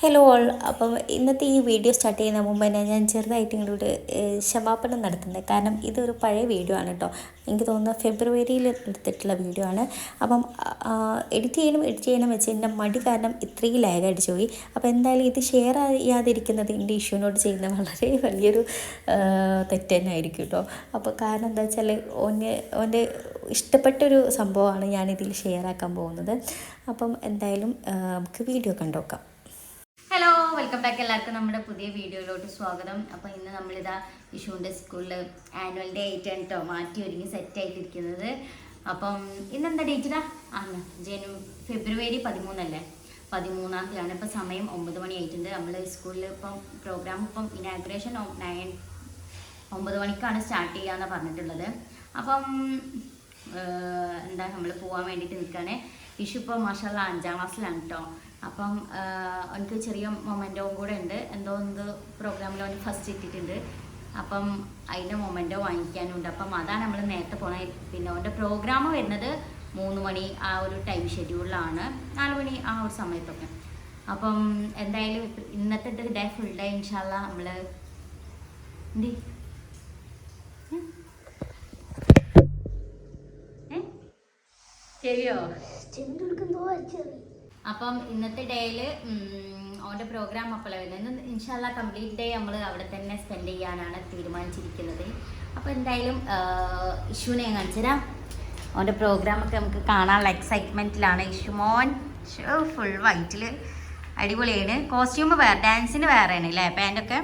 Hello all അപ്പം ഇന്നത്തെ ഈ വീഡിയോ സ്റ്റാർട്ട് ചെയ്യുന്ന മുമ്പ് തന്നെ ഞാൻ ചെറുതായിട്ട് ഇങ്ങോട്ട് ക്ഷമാപണം നടത്തുന്നത്. കാരണം ഇതൊരു പഴയ വീഡിയോ ആണ് കേട്ടോ എനിക്ക് തോന്നുന്നു ഫെബ്രുവരിയിൽ എടുത്തിട്ടുള്ള വീഡിയോ ആണ്. അപ്പം എഡിറ്റ് ചെയ്യണം എഡിറ്റ് ചെയ്യണം വെച്ച് എന്റെ മടി കാരണം ഇത്രയും ലാഗ് അടിച്ചു പോയി. അപ്പോൾ എന്തായാലും ഇത് ഷെയർ ചെയ്യാതിരിക്കുന്നത് എന്റെ ഇഷ്യൂനോട് ചെയ്യുന്ന വളരെ വലിയൊരു തെറ്റ് തന്നെ ആയിരിക്കും കേട്ടോ അപ്പോൾ കാരണം എന്താ വെച്ചാൽ ഒന്നെ ഓന്റെ ഇഷ്ടപ്പെട്ടൊരു സംഭവമാണ് ഞാനിതിൽ ഷെയർ ആക്കാൻ പോകുന്നത്. അപ്പം എന്തായാലും നമുക്ക് വീഡിയോ കണ്ടോക്കാം. ഹലോ വെൽക്കം ബാക്ക് എല്ലാവർക്കും. നമ്മുടെ പുതിയ വീഡിയോയിലോട്ട് സ്വാഗതം. അപ്പോൾ ഇന്ന് നമ്മളിതാ വിഷുവിന്റെ സ്കൂളിൽ ആനുവൽ ഡേ ആയിട്ട് കേട്ടോ മാറ്റി ഒരുങ്ങി സെറ്റ് ആയിട്ടിരിക്കുന്നത്. അപ്പം ഇന്നെന്താ ഡേറ്റിടാ ആണ് ജനു ഫെബ്രുവരി പതിമൂന്നല്ലേ? പതിമൂന്നാം തീയതിയാണ്. ഇപ്പോൾ സമയം ഒമ്പത് മണി ആയിട്ടുണ്ട്. നമ്മൾ സ്കൂളിൽ ഇപ്പം പ്രോഗ്രാം ഇപ്പം ഇനാഗ്രേഷൻ നയൻ ഒമ്പത് മണിക്കാണ് സ്റ്റാർട്ട് ചെയ്യാന്ന് പറഞ്ഞിട്ടുള്ളത്. അപ്പം എന്താ നമ്മൾ പോകാൻ വേണ്ടിയിട്ട് നിൽക്കുകയാണ്. വിഷു ഇപ്പോൾ മാഷാല്ല അഞ്ചാം ക്ലാസ്സിലാണ് കേട്ടോ. അപ്പം എനിക്ക് ചെറിയ മൊമെന്റവും കൂടെ ഉണ്ട്. എന്തോ എന്ത് പ്രോഗ്രാമിൽ അവന് ഫസ്റ്റ് ഇട്ടിട്ടുണ്ട് അപ്പം അതിന്റെ മൊമെന്റോ വാങ്ങിക്കാനുണ്ട്. അപ്പം അതാണ് നമ്മൾ നേരത്തെ പോണേ. പിന്നെ അവന്റെ പ്രോഗ്രാം വരുന്നത് മൂന്ന് മണി ആ ഒരു ടൈം ഷെഡ്യൂളിലാണ്. നാല് മണി ആ ഒരു സമയത്തൊക്കെ. അപ്പം എന്തായാലും ഇന്നത്തെ ഡേ ഫുൾ ഡേ ഇൻഷാല്ല നമ്മൾ എന്തി? ശരിയോ? അപ്പം ഇന്നത്തെ ഡേയിൽ ഓന്റെ പ്രോഗ്രാം അപ്പോഴാണ് വരുന്നത്. ഇൻഷാല്ല കംപ്ലീറ്റ് ഡേ നമ്മൾ അവിടെ തന്നെ സ്പെൻഡ് ചെയ്യാനാണ് തീരുമാനിച്ചിരിക്കുന്നത്. അപ്പോൾ എന്തായാലും ഇഷുവിനെ ഞാൻ കാണിച്ചുതരാം അവന്റെ പ്രോഗ്രാമൊക്കെ നമുക്ക് കാണാനുള്ള എക്സൈറ്റ്മെന്റിലാണ് ഇഷുമോൻ ഫുൾ വൈറ്റിൽ അടിപൊളിയാണ്. കോസ്റ്റ്യൂം വേറെ ഡാൻസിന് വേറെയാണ് അല്ലേ? പാന്റൊക്കെ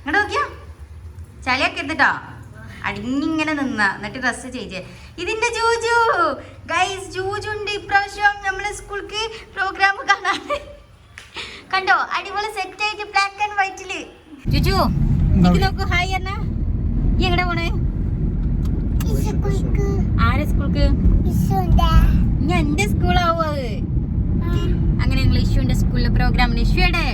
ഇങ്ങോട്ട് നോക്കിയാ? ചളിയൊക്കെ എത്തിട്ടോ അടിഞ്ഞിങ്ങനെ നിന്ന. എന്നിട്ട് ഡ്രസ്സ് ചെയ്ത് ഇതിന്റെ ജൂജു! ഗൈസ് ജൂജുണ്ട് ഇപ്രാവശ്യം നമ്മളെ സ്കൂൾക്ക് പ്രോഗ്രാം കാണാൻ. കണ്ടോ? അടിപൊളി സെറ്റ് ആയിട്ട് ബ്ലാക്ക് ആൻഡ് വൈറ്റിൽ ജുജു എനിക്ക് നോക്കൂ. ഹായ് അന്ന ഈ എങ്ങടെ പോണേ? ആരെ സ്കൂൾക്ക്? ഞാൻ എന്റെ സ്കൂളാവും അത്. അങ്ങനെ ഞങ്ങൾ ഇഷുവിന്റെ സ്കൂളിലെ പ്രോഗ്രാമിന് ഇഷ്യൂടെ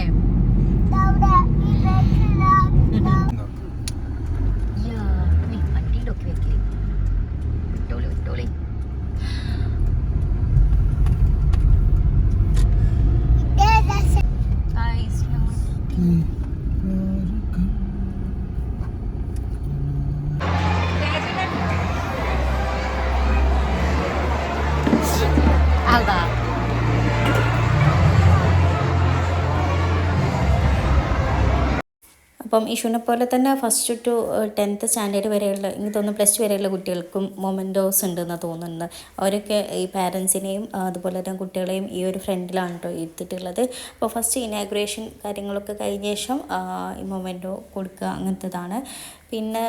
അപ്പം ഇഷുവിനെ പോലെ തന്നെ ഫസ്റ്റ് ടു ടെൻത്ത് സ്റ്റാൻഡേർഡ് വരെയുള്ള എനിക്ക് തോന്നുന്നു പ്ലസ് ടു വരെയുള്ള കുട്ടികൾക്കും മൊമെന്റോസ് ഉണ്ടെന്ന് തോന്നുന്നു അവരൊക്കെ ഈ പാരൻസിനെയും അതുപോലെ തന്നെ കുട്ടികളെയും ഈ ഒരു ഫ്രണ്ടിലാണ് കേട്ടോ എടുത്തിട്ടുള്ളത് അപ്പോൾ ഫസ്റ്റ് ഇനാഗ്രേഷൻ കാര്യങ്ങളൊക്കെ കഴിഞ്ഞ ശേഷം ഈ മൊമെന്റോ കൊടുക്കുക അങ്ങനത്തതാണ്. പിന്നെ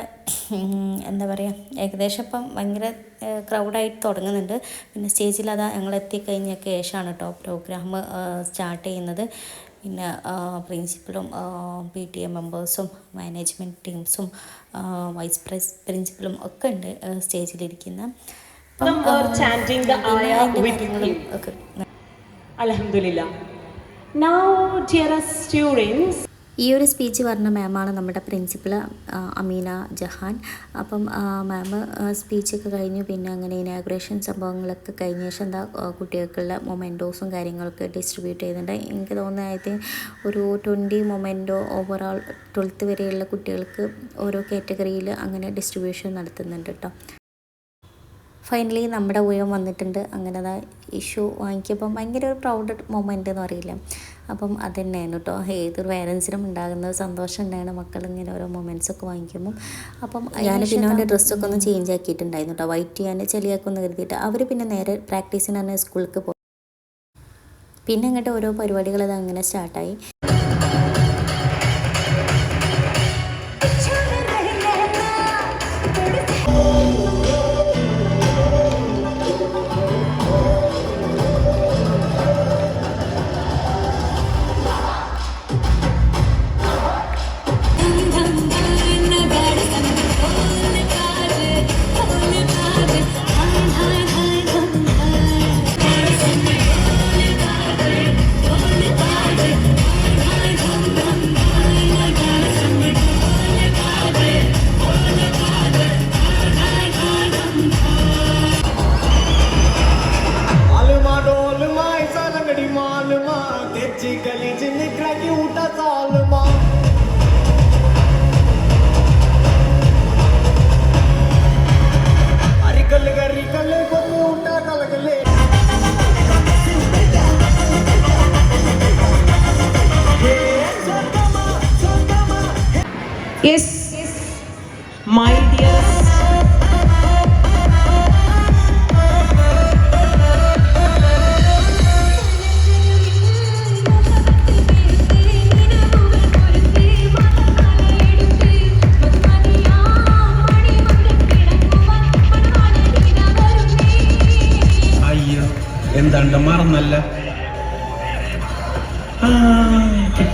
എന്താ പറയുക ഏകദേശം ഇപ്പം ഭയങ്കര ക്രൗഡായിട്ട് തുടങ്ങുന്നുണ്ട്. പിന്നെ സ്റ്റേജിൽ അതാ ഞങ്ങൾ എത്തിക്കഴിഞ്ഞൊക്കെ ശേഷമാണ് കേട്ടോ പ്രോഗ്രാം സ്റ്റാർട്ട് ചെയ്യുന്നത്. പിന്നെ പ്രിൻസിപ്പളും പി ടി എ മെമ്പേഴ്സും മാനേജ്മെന്റ് ടീംസും വൈസ് പ്രസ് പ്രിൻസിപ്പളും ഒക്കെ ഉണ്ട് സ്റ്റേജിലിരിക്കുന്ന. നൗ ഡിയർ സ്റ്റുഡൻസ് ഈ ഒരു സ്പീച്ച് പറഞ്ഞ മാമാണ് നമ്മുടെ പ്രിൻസിപ്പൽ അമീന ജഹാൻ. അപ്പം മാം സ്പീച്ചൊക്കെ കഴിഞ്ഞു. പിന്നെ അങ്ങനെ ഇനാഗ്രേഷൻ സംഭവങ്ങളൊക്കെ കഴിഞ്ഞ ശേഷം എന്താ കുട്ടികൾക്കുള്ള മൊമെന്റോസും കാര്യങ്ങളൊക്കെ ഡിസ്ട്രിബ്യൂട്ട് ചെയ്യുന്നുണ്ട്. എനിക്ക് തോന്നുന്നത് ഐ തിങ്ക് ഒരു ട്വന്റി മൊമെന്റോ ഓവറോൾ ട്വൽത്ത് വരെയുള്ള കുട്ടികൾക്ക് ഓരോ കാറ്റഗറിയിൽ അങ്ങനെ ഡിസ്ട്രിബ്യൂഷൻ നടത്തുന്നുണ്ട് കേട്ടോ ഫൈനലി നമ്മുടെ ഉയം വന്നിട്ടുണ്ട്. അങ്ങനെ ഇഷ്യൂ വാങ്ങിക്കുമ്പം ഭയങ്കര ഒരു പ്രൗഡ് മൊമെന്റ് എന്ന് പറയില്ല. അപ്പം അത് തന്നെയാണ് കേട്ടോ ഏതൊരു പേരൻസിനും ഉണ്ടാകുന്ന സന്തോഷം തന്നെയാണ് മക്കൾ ഇങ്ങനെ ഓരോ മൊമെന്റ്സ് ഒക്കെ വാങ്ങിക്കുമ്പോൾ അപ്പം ഞാൻ പിന്നെ അവന്റെ ഡ്രസ്സൊക്കെ ഒന്ന് ചേഞ്ച് ആക്കിയിട്ടുണ്ടായിരുന്നു കേട്ടോ വൈറ്റ് ഞാൻ ചെളിയാക്കുമെന്ന് കരുതിയിട്ട്. അവർ പിന്നെ നേരെ പ്രാക്ടീസിന് തന്നെ സ്കൂളിലേക്ക് പോകും പിന്നെ അങ്ങോട്ട് ഓരോ പരിപാടികൾ അത് അങ്ങനെ സ്റ്റാർട്ടായി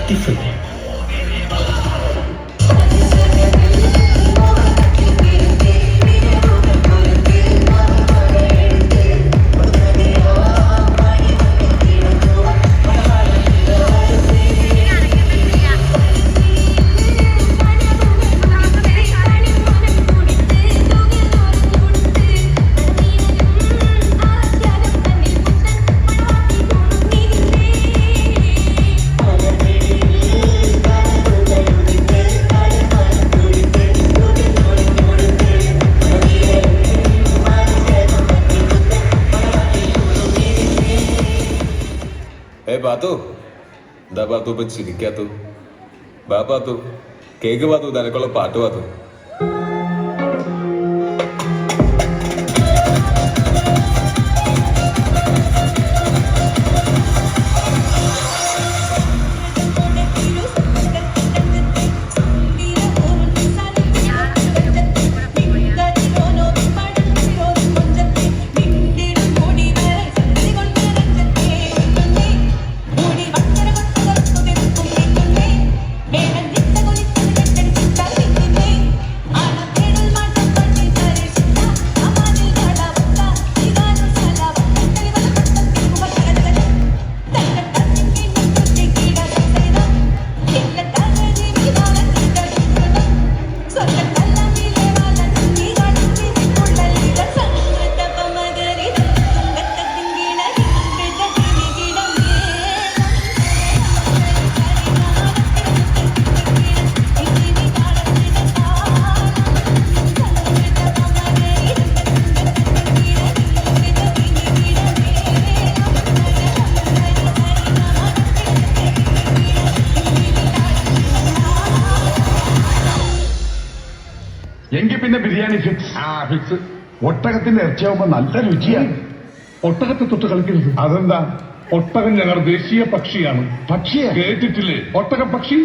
Different. ബാത്തു ഇപ്പൊ ചിരിക്കാത്തു ബാ ബാത്തു കേക്ക് ബാത്തു നിനക്കുള്ള പാട്ട് ബാത്തു എങ്കിൽ പിന്നെ ബിരിയാണി ഫിക്സ് ആ ഫിക്സ് ഒട്ടകത്തിന്റെ ഇറച്ചിയാവുമ്പോ നല്ല രുചിയാണ്. ഒട്ടകത്തെ തൊട്ട് കളിക്കരുത്. അതെന്താ? ഒട്ടകം ഞങ്ങളുടെ ദേശീയ പക്ഷിയാണ്. പക്ഷിയെ? കേട്ടിട്ടില്ലേ? ഒട്ടക പക്ഷി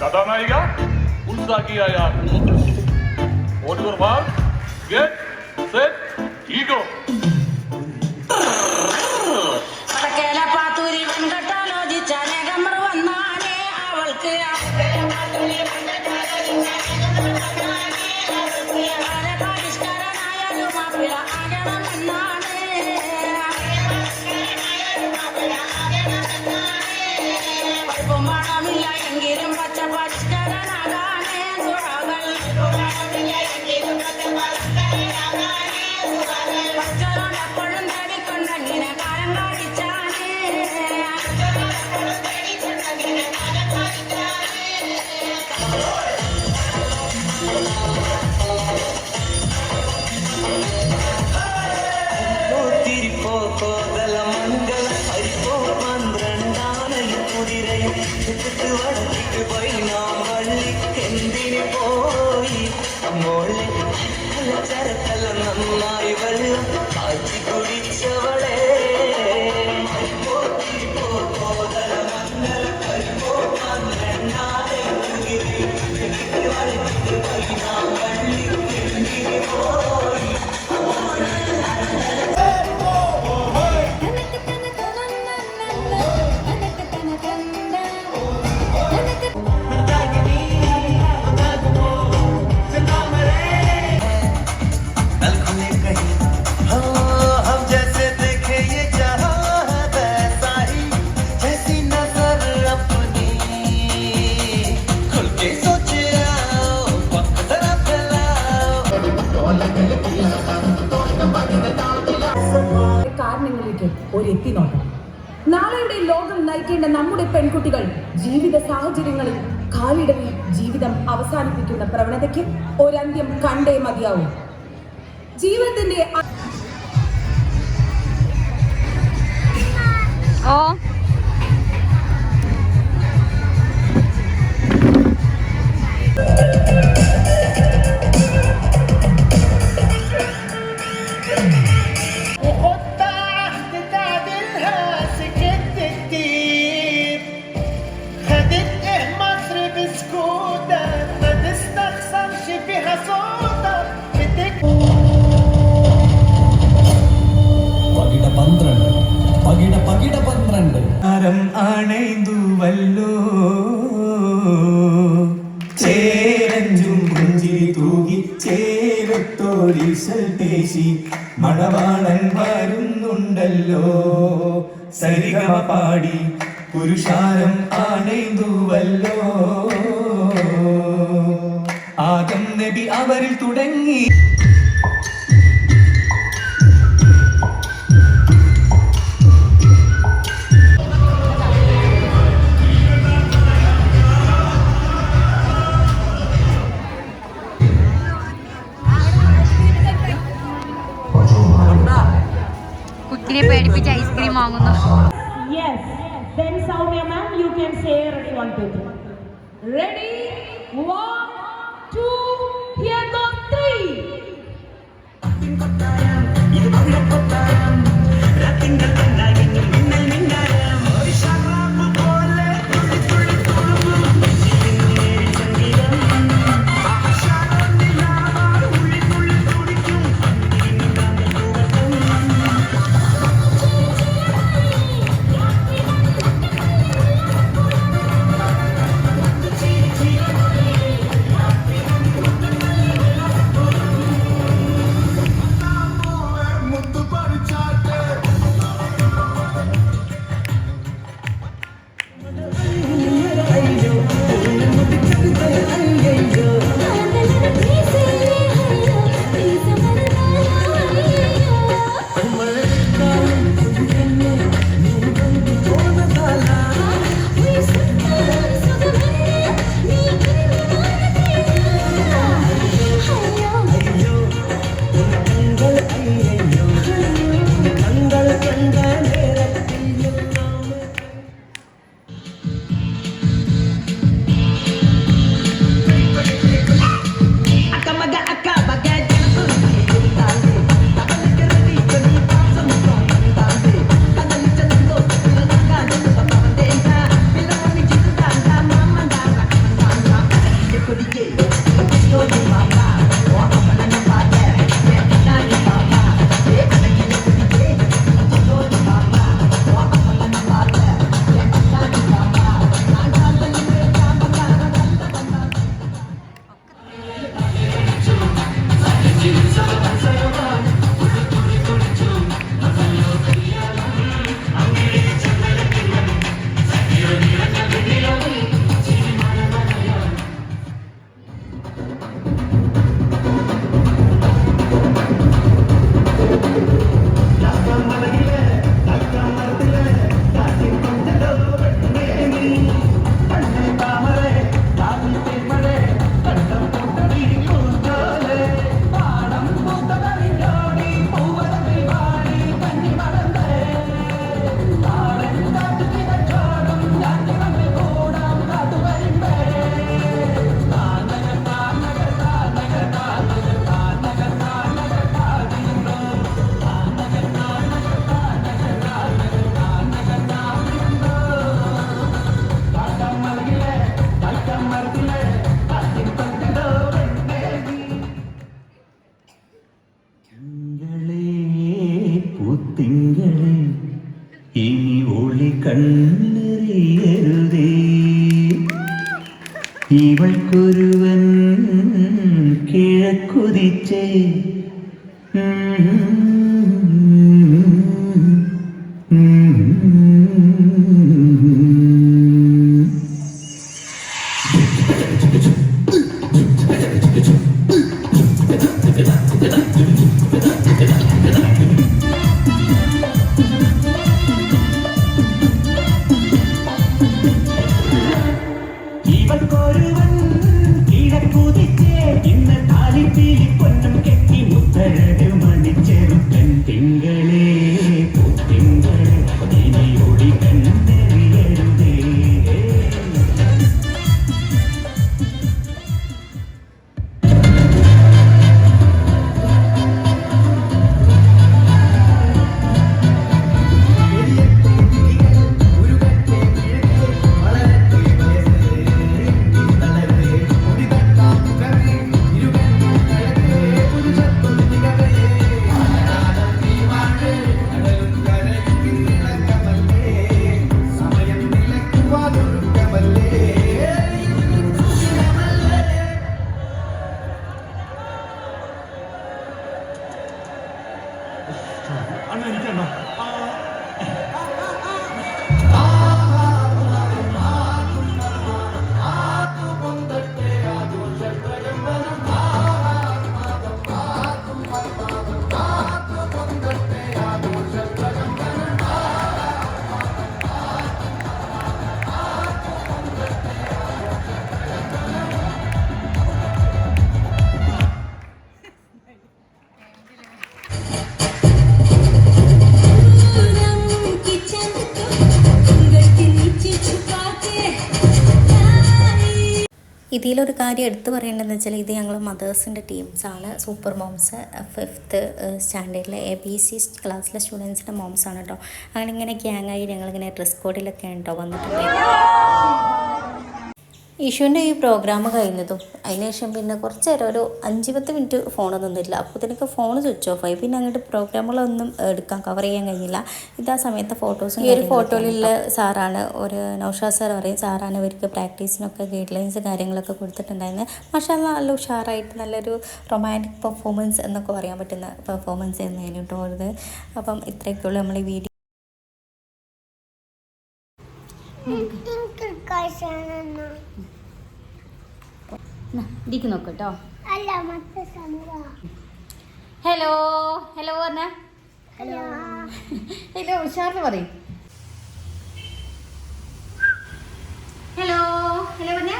कथानायिक उत्साह आया गेट सेट ईगो। চরণ ഒരു എത്തിനോട്ടം നാളെയുടെ ലോകം നയിക്കേണ്ട നമ്മുടെ പെൺകുട്ടികൾ ജീവിത സാഹചര്യങ്ങളിൽ കാലിടവിൽ ജീവിതം അവസാനിപ്പിക്കുന്ന പ്രവണതയ്ക്ക് ഒരന്ത്യം കണ്ടേ മതിയാവും ജീവിതത്തിന്റെ ഓ പാടി പുരുഷാരം ആണൈന്തുവല്ലോ ആദം നബി അവരിൽ തുടങ്ങി. Tinggalkan, you belum pernah. Tinggalkan. गुरु 아니 이제 막 아. ഇതിലൊരു കാര്യം എടുത്തു പറയേണ്ടതെന്ന് വെച്ചാൽ ഇത് ഞങ്ങൾ മദേഴ്സിന്റെ ടീംസാണ് സൂപ്പർ മോംസ് ഫിഫ്ത്ത് സ്റ്റാൻഡേർഡിലെ എ ബി സി ക്ലാസ്സിലെ സ്റ്റുഡൻസിന്റെ മോംസാണ് കേട്ടോ അങ്ങനെ ഇങ്ങനെ ഗ്യാങ്ങായി ഞങ്ങളിങ്ങനെ ഡ്രസ് കോഡിലൊക്കെ ഉണ്ടോ വന്നിട്ടുള്ളത് ഇഷുവിന്റെ ഈ പ്രോഗ്രാം കഴിഞ്ഞതും അതിനുശേഷം പിന്നെ കുറച്ച് നേരം ഒരു അഞ്ച് പത്ത് മിനിറ്റ് ഫോൺ നിന്നില്ല അപ്പോഴത്തേക്ക് ഫോൺ സ്വിച്ച് ഓഫ് ആയി. പിന്നെ അങ്ങോട്ട് പ്രോഗ്രാമുകളൊന്നും എടുക്കാൻ കവർ ചെയ്യാൻ കഴിഞ്ഞില്ല. ഇതാ സമയത്ത് ഫോട്ടോസും ഈ ഒരു ഫോട്ടോയിലുള്ള സാറാണ് ഒരു നൗഷാ സാർ പറയും. സാറാണ് ഇവർക്ക് പ്രാക്ടീസിനൊക്കെ ഗൈഡ് ലൈൻസ് കാര്യങ്ങളൊക്കെ കൊടുത്തിട്ടുണ്ടായിരുന്നത് പക്ഷേ നല്ല ഉഷാറായിട്ട് നല്ലൊരു റൊമാന്റിക് പെർഫോമൻസ് എന്നൊക്കെ പറയാൻ പറ്റുന്ന പെർഫോമൻസ് ആയിരുന്നു കേട്ടോ അത് അപ്പം ഇത്രയൊക്കെയുള്ളൂ നമ്മൾ ഈ വീഡിയോ. ഇതിക്ക് നോക്ക് കേട്ടോ ഹലോ ഹലോ പറഞ്ഞ. ഹലോ ഹലോ ഉഷാറിന് പറയും. ഹലോ ഹലോ പറഞ്ഞ.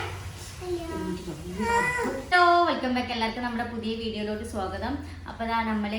ഹലോ വെൽക്കം ബാക്ക് എല്ലാവർക്കും. നമ്മുടെ പുതിയ വീഡിയോയിലോട്ട് സ്വാഗതം. അപ്പോൾ ഇതാ നമ്മൾ